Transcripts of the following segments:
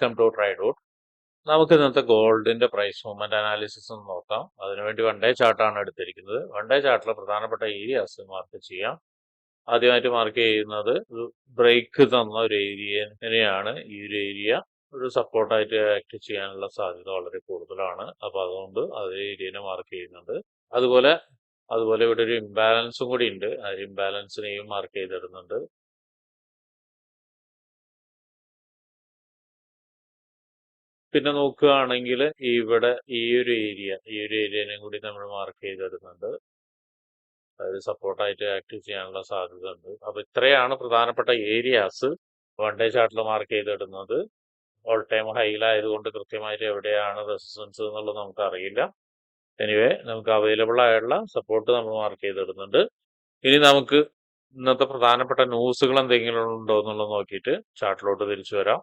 Welcome two dot നമുക്ക് ഇന്നത്തെ ഗോൾഡിന്റെ പ്രൈസ് മൂവ്മെന്റ് അനാലിസിസ് ഒന്ന് നോക്കാം. അതിനുവേണ്ടി വൺ ഡേ ചാർട്ടാണ് എടുത്തിരിക്കുന്നത്. വൺ ഡേ ചാർട്ടിലെ പ്രധാനപ്പെട്ട ഏരിയാസ് മാർക്ക് ചെയ്യാം. ആദ്യമായിട്ട് മാർക്ക് ചെയ്യുന്നത് ബ്രേക്ക് തന്ന ഒരു ഏരിയനെയാണ് ഈ ഒരു ഏരിയ ഒരു സപ്പോർട്ടായിട്ട് ആക്ട് ചെയ്യാനുള്ള സാധ്യത വളരെ കൂടുതലാണ്. അപ്പോൾ അതുകൊണ്ട് അത് ഏരിയനെ മാർക്ക് ചെയ്യുന്നുണ്ട്. അതുപോലെ അതുപോലെ ഇവിടെ ഒരു ഇംബാലൻസും കൂടി ഉണ്ട്. ആ ഇംബാലൻസിനെയും മാർക്ക് ചെയ്തിടുന്നുണ്ട്. പിന്നെ നോക്കുകയാണെങ്കിൽ ഇവിടെ ഈ ഒരു ഏരിയ ഈ ഒരു ഏരിയനെയും കൂടി നമ്മൾ മാർക്ക് ചെയ്തിടുന്നുണ്ട് അതായത് സപ്പോർട്ടായിട്ട് ആക്റ്റീവ് ചെയ്യാനുള്ള സാധ്യത ഉണ്ട് അപ്പോൾ ഇത്രയാണ് പ്രധാനപ്പെട്ട ഏരിയാസ് വൺ ഡേ ചാർട്ടിൽ മാർക്ക് ചെയ്തിടുന്നത് ഓൾ ടൈം ഹൈയിലായതുകൊണ്ട് കൃത്യമായിട്ട് എവിടെയാണ് റെസിസ്റ്റൻസ് എന്നുള്ളത് നമുക്ക് അറിയില്ല എനിവേ നമുക്ക് അവൈലബിൾ ആയുള്ള സപ്പോർട്ട് നമ്മൾ മാർക്ക് ചെയ്തിടുന്നുണ്ട് ഇനി നമുക്ക് ഇന്നത്തെ പ്രധാനപ്പെട്ട ന്യൂസുകൾ എന്തെങ്കിലും ഉണ്ടോ എന്നുള്ളത് നോക്കിയിട്ട് ചാർട്ടിലോട്ട് തിരിച്ചു വരാം.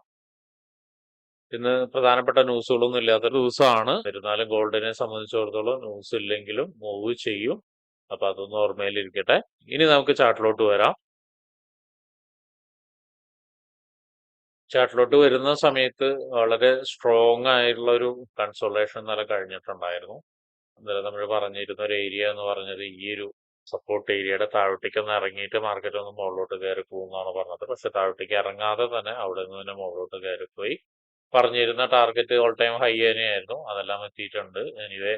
ഇന്ന് പ്രധാനപ്പെട്ട ന്യൂസുകളൊന്നും ഇല്ലാത്തൊരു ദിവസമാണ്. എന്നിരുന്നാലും ഗോൾഡിനെ സംബന്ധിച്ചിടത്തോളം ന്യൂസ് ഇല്ലെങ്കിലും മൂവ് ചെയ്യും. അപ്പൊ അതൊന്ന് ഓർമ്മയിലിരിക്കട്ടെ. ഇനി നമുക്ക് ചാർട്ടിലോട്ട് വരാം. ചാർട്ടിലോട്ട് വരുന്ന സമയത്ത് വളരെ സ്ട്രോങ് ആയിട്ടുള്ള ഒരു കൺസോളേഷൻ നില കഴിഞ്ഞിട്ടുണ്ടായിരുന്നു. അന്നേരം നമ്മൾ പറഞ്ഞിരുന്ന ഒരു ഏരിയ എന്ന് പറഞ്ഞത് ഈ ഒരു സപ്പോർട്ട് ഏരിയയുടെ താഴോട്ടേക്ക് ഒന്ന് ഇറങ്ങിയിട്ട് മാർക്കറ്റ് ഒന്ന് മുകളിലോട്ട് കയറി പോകുന്നതാണ് പറഞ്ഞത്. പക്ഷെ താഴോട്ടേക്ക് ഇറങ്ങാതെ തന്നെ അവിടെ നിന്ന് തന്നെ മുകളിലോട്ട് കയറിപ്പോയി. പറഞ്ഞിരുന്ന ടാർഗറ്റ് ഓൾ ടൈം ഹൈ തന്നെയായിരുന്നു. അതെല്ലാം എത്തിയിട്ടുണ്ട്. എനിവേ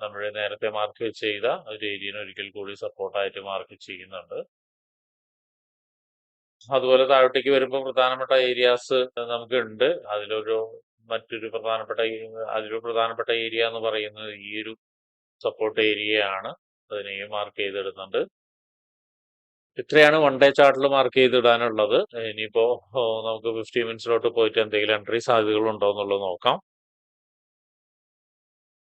നമ്മൾ നേരത്തെ മാർക്ക് ചെയ്ത ഒരു ഏരിയനെ ഒരിക്കൽ കൂടി സപ്പോർട്ടായിട്ട് മാർക്ക് ചെയ്യുന്നുണ്ട്. അതുപോലെ താഴോട്ടേക്ക് വരുമ്പോൾ പ്രധാനപ്പെട്ട ഏരിയാസ് നമുക്ക് ഉണ്ട് അതിലൊരു മറ്റൊരു പ്രധാനപ്പെട്ട അതിലൊരു പ്രധാനപ്പെട്ട ഏരിയ എന്ന് പറയുന്നത് ഈ ഒരു സപ്പോർട്ട് ഏരിയയാണ് അതിനെയും മാർക്ക് ചെയ്തിടുന്നുണ്ട്. ഇത്രയാണ് വൺ ഡേ ചാർട്ടിൽ മാർക്ക് ചെയ്തിടാനുള്ളത്. ഇനിയിപ്പോ നമുക്ക് ഫിഫ്റ്റി മിനിറ്റ്സിലോട്ട് പോയിട്ട് എന്തെങ്കിലും എൻട്രി സാധ്യതകൾ ഉണ്ടോ എന്നുള്ളത് നോക്കാം.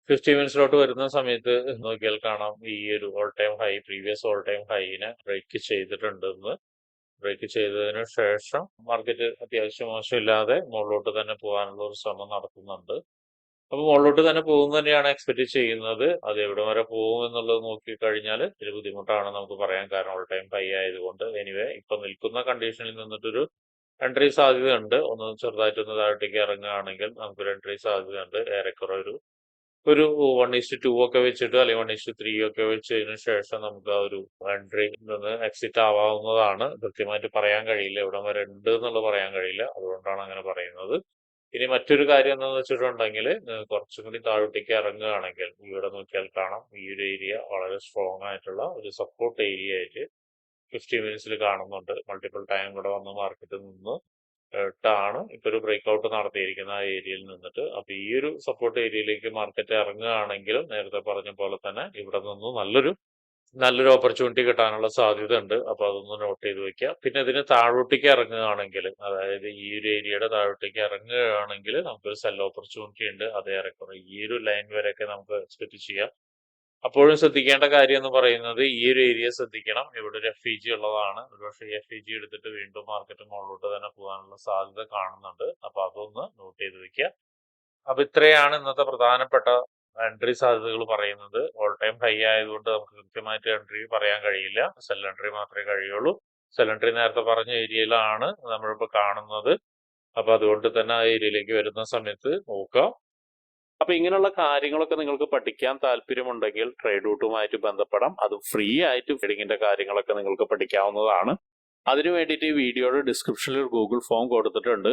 ഫിഫ്റ്റി മിനിറ്റ്സിലോട്ട് വരുന്ന സമയത്ത് നോക്കിയാൽ കാണാം. ഈ ഒരു all time high previous all time ഹൈനെ break ചെയ്തിട്ടുണ്ടെന്ന്. ബ്രേക്ക് ചെയ്തതിന് ശേഷം മാർക്കറ്റ് അത്യാവശ്യം മോശമില്ലാതെ മുകളിലോട്ട് തന്നെ പോകാനുള്ള ഒരു ശ്രമം നടത്തുന്നുണ്ട്. അപ്പൊ മുകളിലോട്ട് തന്നെ പോകും തന്നെയാണ് എക്സ്പെക്ട് ചെയ്യുന്നത്. അത് എവിടെ വരെ പോകും എന്നുള്ളത് നോക്കി കഴിഞ്ഞാൽ ഒരു ബുദ്ധിമുട്ടാണ് നമുക്ക് പറയാൻ കാരണം. ഓൾ ടൈം ഹൈ ആയതുകൊണ്ട്. എനിവേ ഇപ്പൊ നിൽക്കുന്ന കണ്ടീഷനിൽ നിന്നിട്ടൊരു എൻട്രി സാധ്യതയുണ്ട്. ഒന്ന് ചെറുതായിട്ടൊന്ന് താഴോട്ടേക്ക് ഇറങ്ങുകയാണെങ്കിൽ നമുക്കൊരു എൻട്രി സാധ്യതയുണ്ട്. ഏറെക്കുറെ ഒരു ഒരു വൺ ഇസ്റ്റ് ടു ഒക്കെ വെച്ചിട്ട് അല്ലെങ്കിൽ വൺ ഇസ്റ്റ് ത്രീ ഒക്കെ വെച്ചതിന് ശേഷം നമുക്ക് ആ ഒരു എൻട്രി നിന്ന് എക്സിറ്റ് ആവാവുന്നതാണ്. കൃത്യമായിട്ട് പറയാൻ കഴിയില്ല. എവിടം വരെ ഉണ്ട് എന്നുള്ളത് പറയാൻ കഴിയില്ല. അതുകൊണ്ടാണ് അങ്ങനെ പറയുന്നത്. ഇനി മറ്റൊരു കാര്യം എന്താണെന്ന് വെച്ചിട്ടുണ്ടെങ്കിൽ കുറച്ചും കൂടി താഴോട്ടേക്ക് ഇറങ്ങുകയാണെങ്കിൽ ഇവിടെ നോക്കിയാൽ കാണാം ഈ ഒരു ഏരിയ വളരെ സ്ട്രോങ് ആയിട്ടുള്ള ഒരു സപ്പോർട്ട് ഏരിയ ആയിട്ട് ഫിഫ്റ്റി മിനിറ്റ്സിൽ കാണുന്നുണ്ട്. മൾട്ടിപ്പിൾ ടൈം കൂടെ വന്ന് മാർക്കറ്റിൽ നിന്ന് ാണ് ഇപ്പൊ ഒരു ബ്രേക്ക് ഔട്ട് നടത്തിയിരിക്കുന്ന ആ ഏരിയയിൽ നിന്നിട്ട്. അപ്പൊ ഈ ഒരു സപ്പോർട്ട് ഏരിയയിലേക്ക് മാർക്കറ്റ് ഇറങ്ങുകയാണെങ്കിലും നേരത്തെ പറഞ്ഞ പോലെ തന്നെ ഇവിടെ നിന്ന് നല്ലൊരു നല്ലൊരു ഓപ്പർച്യൂണിറ്റി കിട്ടാനുള്ള സാധ്യത ഉണ്ട് അപ്പൊ അതൊന്ന് നോട്ട് ചെയ്ത് വെക്കുക പിന്നെ ഇതിന് താഴോട്ടേക്ക് ഇറങ്ങുകയാണെങ്കിൽ അതായത് ഈ ഒരു ഏരിയയുടെ താഴോട്ടേക്ക് ഇറങ്ങുകയാണെങ്കിൽ നമുക്കൊരു സെൽ ഓപ്പർച്യൂണിറ്റി ഉണ്ട്. അത് ഈ ഒരു ലൈൻ വരെയൊക്കെ നമുക്ക് എക്സ്പെക്ട് ചെയ്യാം. അപ്പോഴും ശ്രദ്ധിക്കേണ്ട കാര്യം എന്ന് പറയുന്നത് ഈ ഒരു ഏരിയ ശ്രദ്ധിക്കണം. ഇവിടെ ഒരു എഫ് ഇ ജി ഉള്ളതാണ്. ഒരുപക്ഷെ എഫ് ഇ ജി എടുത്തിട്ട് വീണ്ടും മാർക്കറ്റ് മുകളിലോട്ട് തന്നെ പോകാനുള്ള സാധ്യത കാണുന്നുണ്ട്. അപ്പൊ അതൊന്ന് നോട്ട് ചെയ്ത് വെക്കുക അപ്പൊ ഇത്രയാണ് ഇന്നത്തെ പ്രധാനപ്പെട്ട എൻട്രി സാധ്യതകൾ പറയുന്നത്. ഓൾ ടൈം ഹൈ ആയതുകൊണ്ട് നമുക്ക് കൃത്യമായിട്ട് എൻട്രി പറയാൻ കഴിയില്ല. സെൽ എൻട്രി മാത്രമേ കഴിയുള്ളൂ. സെൽ എൻട്രി നേരത്തെ പറഞ്ഞ ഏരിയയിലാണ് നമ്മളിപ്പോൾ കാണുന്നത്. അപ്പൊ അതുകൊണ്ട് തന്നെ ആ ഏരിയയിലേക്ക് വരുന്ന സമയത്ത് നോക്കാം അപ്പൊ ഇങ്ങനെയുള്ള കാര്യങ്ങളൊക്കെ നിങ്ങൾക്ക് പഠിക്കാൻ താല്പര്യമുണ്ടെങ്കിൽ ട്രേഡ് റൂട്ടുമായിട്ട് ബന്ധപ്പെടാം. അത് ഫ്രീ ആയിട്ട് ട്രേഡിങ്ങിന്റെ കാര്യങ്ങളൊക്കെ നിങ്ങൾക്ക് പഠിക്കാവുന്നതാണ്. അതിനു വേണ്ടിയിട്ട് ഈ വീഡിയോയുടെ ഡിസ്ക്രിപ്ഷനിൽ ഒരു ഗൂഗിൾ ഫോം കൊടുത്തിട്ടുണ്ട്.